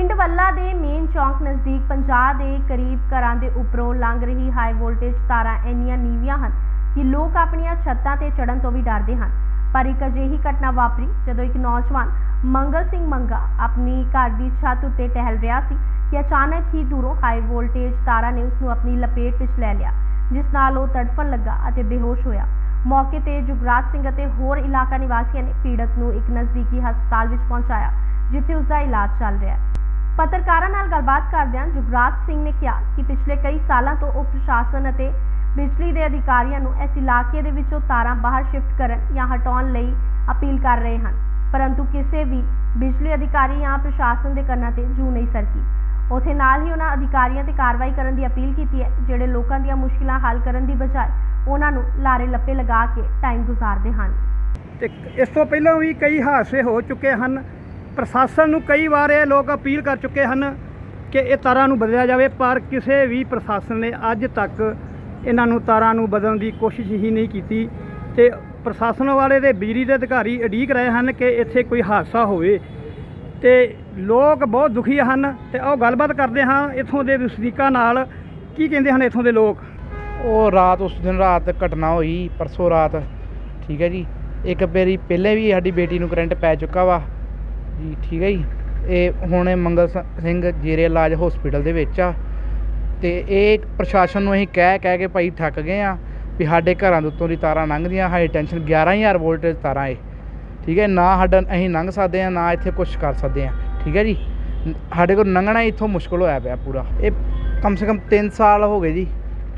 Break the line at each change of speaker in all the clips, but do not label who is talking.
ਪਿੰਡ ਵੱਲਾ ਦੇ ਮੇਨ ਚੌਂਕ ਨਜ਼ਦੀਕ 50 ਦੇ ਕਰੀਬ ਘਰਾਂ ਦੇ ਉੱਪਰੋਂ ਲੰਘ ਰਹੀ ਹਾਈ ਵੋਲਟੇਜ ਤਾਰਾਂ ਇੰਨੀਆਂ ਨੀਵੀਆਂ ਹਨ ਕਿ ਲੋਕ ਆਪਣੀਆਂ ਛੱਤਾਂ ਤੇ ਚੜ੍ਹਨ ਤੋਂ ਵੀ ਡਰਦੇ ਹਨ। ਪਰ ਇੱਕ ਅਜਿਹੀ ਘਟਨਾ ਵਾਪਰੀ ਜਦੋਂ ਇੱਕ ਨੌਜਵਾਨ ਮੰਗਲ ਸਿੰਘ ਮੰਗਾ ਆਪਣੀ ਘਰ ਦੀ ਛੱਤ ਉੱਤੇ ਟਹਿਲ ਰਿਹਾ ਸੀ ਕਿ ਅਚਾਨਕ ਹੀ ਦੂਰੋਂ ਹਾਈ ਵੋਲਟੇਜ ਤਾਰਾਂ ਨੇ ਉਸ ਨੂੰ ਆਪਣੀ ਲਪੇਟ ਵਿੱਚ ਲੈ ਲਿਆ, ਜਿਸ ਨਾਲ ਉਹ ਤੜਫਣ ਲੱਗਾ ਅਤੇ ਬੇਹੋਸ਼ ਹੋਇਆ। ਮੌਕੇ ਤੇ ਜੁਗਰਾਜ ਸਿੰਘ ਅਤੇ ਹੋਰ ਇਲਾਕਾ ਨਿਵਾਸੀਆਂ ਨੇ ਪੀੜਤ ਨੂੰ ਇੱਕ ਨਜ਼ਦੀਕੀ ਹਸਪਤਾਲ ਵਿੱਚ ਪਹੁੰਚਾਇਆ, ਜਿੱਥੇ ਉਸ ਦਾ ਇਲਾਜ ਚੱਲ ਰਿਹਾ ਹੈ। ਪੱਤਰਕਾਰਾਂ ਨਾਲ ਗੱਲਬਾਤ ਕਰਦਿਆਂ ਜੁਗਰਾਜ ਸਿੰਘ ਨੇ ਕਿਹਾ ਕਿ ਪਿਛਲੇ ਕਈ ਸਾਲਾਂ ਤੋਂ ਉਹ ਪ੍ਰਸ਼ਾਸਨ ਅਤੇ ਬਿਜਲੀ ਦੇ ਅਧਿਕਾਰੀਆਂ ਨੂੰ ਇਸ ਇਲਾਕੇ ਦੇ ਵਿੱਚੋਂ ਤਾਰਾਂ ਬਾਹਰ ਸ਼ਿਫਟ ਕਰਨ ਜਾਂ ਹਟਾਉਣ ਲਈ ਅਪੀਲ ਕਰ ਰਹੇ ਹਨ, ਪਰੰਤੂ ਕਿਸੇ ਵੀ ਬਿਜਲੀ ਅਧਿਕਾਰੀ ਜਾਂ ਪ੍ਰਸ਼ਾਸਨ ਦੇ ਕੰਨਾਂ ਤੇ ਜੂ ਨਹੀਂ ਸਰਕੀ। ਉਥੇ ਨਾਲ ਹੀ ਉਹਨਾਂ ਅਧਿਕਾਰੀਆਂ ਤੇ ਕਾਰਵਾਈ ਕਰਨ ਦੀ ਅਪੀਲ ਕੀਤੀ ਹੈ, ਜਿਹੜੇ ਲੋਕਾਂ ਦੀਆਂ ਮੁਸ਼ਕਿਲਾਂ ਹੱਲ ਕਰਨ ਦੀ ਬਜਾਏ ਉਹਨਾਂ ਨੂੰ ਲਾਰੇ ਲੱਪੇ ਲਗਾ ਕੇ ਟਾਈਮ ਗੁਜ਼ਾਰਦੇ ਹਨ।
ਤੇ ਇਸ ਤੋਂ ਪਹਿਲਾਂ ਵੀ ਕਈ ਹਾਦਸੇ ਹੋ ਚੁੱਕੇ ਹਨ। ਪ੍ਰਸ਼ਾਸਨ ਨੂੰ ਕਈ ਵਾਰ ਇਹ ਲੋਕ ਅਪੀਲ ਕਰ ਚੁੱਕੇ ਹਨ ਕਿ ਇਹ ਤਾਰਾਂ ਨੂੰ ਬਦਲਿਆ ਜਾਵੇ, ਪਰ ਕਿਸੇ ਵੀ ਪ੍ਰਸ਼ਾਸਨ ਨੇ ਅੱਜ ਤੱਕ ਇਹਨਾਂ ਨੂੰ ਤਾਰਾਂ ਨੂੰ ਬਦਲਣ ਦੀ ਕੋਸ਼ਿਸ਼ ਹੀ ਨਹੀਂ ਕੀਤੀ ਤੇ ਪ੍ਰਸ਼ਾਸਨ ਵਾਲੇ ਦੇ ਬਿਜਲੀ ਦੇ ਅਧਿਕਾਰੀ ਉਡੀਕ ਰਹੇ ਹਨ ਕਿ ਇੱਥੇ ਕੋਈ ਹਾਦਸਾ ਹੋਵੇ ਤੇ ਲੋਕ ਬਹੁਤ ਦੁਖੀ ਹਨ ਤੇ ਆਓ ਗੱਲਬਾਤ ਕਰਦੇ ਹਾਂ ਇੱਥੋਂ ਦੇ ਵਸਨੀਕਾਂ ਨਾਲ। ਕੀ ਕਹਿੰਦੇ ਹਨ ਇੱਥੋਂ ਦੇ ਲੋਕ?
ਉਹ ਰਾਤ, ਉਸ ਦਿਨ ਰਾਤ ਘਟਨਾ ਹੋਈ, ਪਰਸੋਂ ਰਾਤ, ਠੀਕ ਹੈ ਜੀ। ਇੱਕ ਵਾਰੀ ਪਹਿਲੇ ਵੀ ਸਾਡੀ ਬੇਟੀ ਨੂੰ ਕਰੰਟ ਪੈ ਚੁੱਕਾ ਵਾ। ਜੀ, ਠੀਕ ਹੈ ਜੀ। ਇਹ ਹੁਣ ਮੰਗਲ ਸਿੰਘ ਜੇਰੇ ਇਲਾਜ ਹਸਪੀਟਲ ਦੇ ਵਿੱਚ ਆ। ਤੇ ਇਹ ਪ੍ਰਸ਼ਾਸਨ ਨੂੰ ਅਸੀਂ ਕਹਿ ਕਹਿ ਕੇ ਭਾਈ ਥੱਕ ਗਏ ਆ ਵੀ ਸਾਡੇ ਘਰਾਂ ਦੇ ਉੱਤੋਂ ਦੀ ਤਾਰਾਂ ਲੰਘਦੀਆਂ ਹਾਈ ਟੈਂਸ਼ਨ 11000 ਵੋਲਟੇਜ ਤਾਰਾਂ ਇਹ। ਠੀਕ ਹੈ, ਨਾ ਸਾਡਾ ਅਸੀਂ ਲੰਘ ਸਕਦੇ ਆ, ਨਾ ਇੱਥੇ ਕੁਝ ਕਰ ਸਕਦੇ ਆ। ਠੀਕ ਹੈ ਜੀ। ਸਾਡੇ ਕੋਲ ਲੰਘਣਾ ਇੱਥੋਂ ਮੁਸ਼ਕਲ ਹੋਇਆ ਪਿਆ ਪੂਰਾ। ਇਹ ਕਮ ਸੇ ਕਮ 3 ਸਾਲ ਹੋ ਗਏ ਜੀ।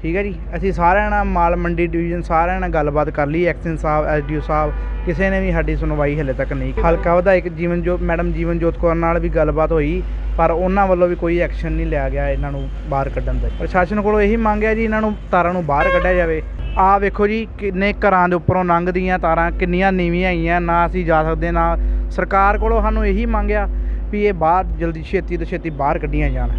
ਠੀਕ ਹੈ ਜੀ? ਅਸੀਂ ਸਾਰਿਆਂ ਨਾਲ ਮਾਲ ਮੰਡੀ ਡਿਵੀਜ਼ਨ ਸਾਰਿਆਂ ਨਾਲ ਗੱਲਬਾਤ ਕਰ ਲਈ ਐਕਸ਼ਨ ਸਾਹਿਬ, ਐਸਡੀਓ ਸਾਹਿਬ, ਕਿਸੇ ਨੇ ਵੀ ਸਾਡੀ ਸੁਣਵਾਈ ਹਲੇ ਤੱਕ ਨਹੀਂ ਹਲਕਾ ਵਿਧਾਇਕ ਜੀਵਨ ਜੋਤ ਮੈਡਮ ਜੀਵਨ ਜੋਤ ਕੌਰ ਨਾਲ ਵੀ ਗੱਲਬਾਤ ਹੋਈ, ਪਰ ਉਹਨਾਂ ਵੱਲੋਂ ਵੀ ਕੋਈ ਐਕਸ਼ਨ ਨਹੀਂ ਲਿਆ ਗਿਆ ਇਹਨਾਂ ਨੂੰ ਬਾਹਰ ਕੱਢਣ ਦਾ। ਪ੍ਰਸ਼ਾਸਨ ਕੋਲੋਂ ਇਹੀ ਮੰਗਿਆ ਜੀ ਇਹਨਾਂ ਨੂੰ ਤਾਰਾਂ ਨੂੰ ਬਾਹਰ ਕੱਢਿਆ ਜਾਵੇ। ਆਹ ਵੇਖੋ ਜੀ, ਕਿੰਨੇ ਘਰਾਂ ਦੇ ਉੱਪਰੋਂ ਲੰਘਦੀਆਂ ਤਾਰਾਂ, ਕਿੰਨੀਆਂ ਨੀਵੀਆਂ ਆਈਆਂ, ਨਾ ਅਸੀਂ ਜਾ ਸਕਦੇ, ਨਾ ਸਰਕਾਰ ਕੋਲੋਂ ਸਾਨੂੰ ਇਹੀ ਮੰਗਿਆ ਵੀ ਇਹ ਬਾਹਰ ਜਲਦੀ ਛੇਤੀ ਤੋਂ ਛੇਤੀ ਬਾਹਰ ਕੱਢੀਆਂ ਜਾਣ।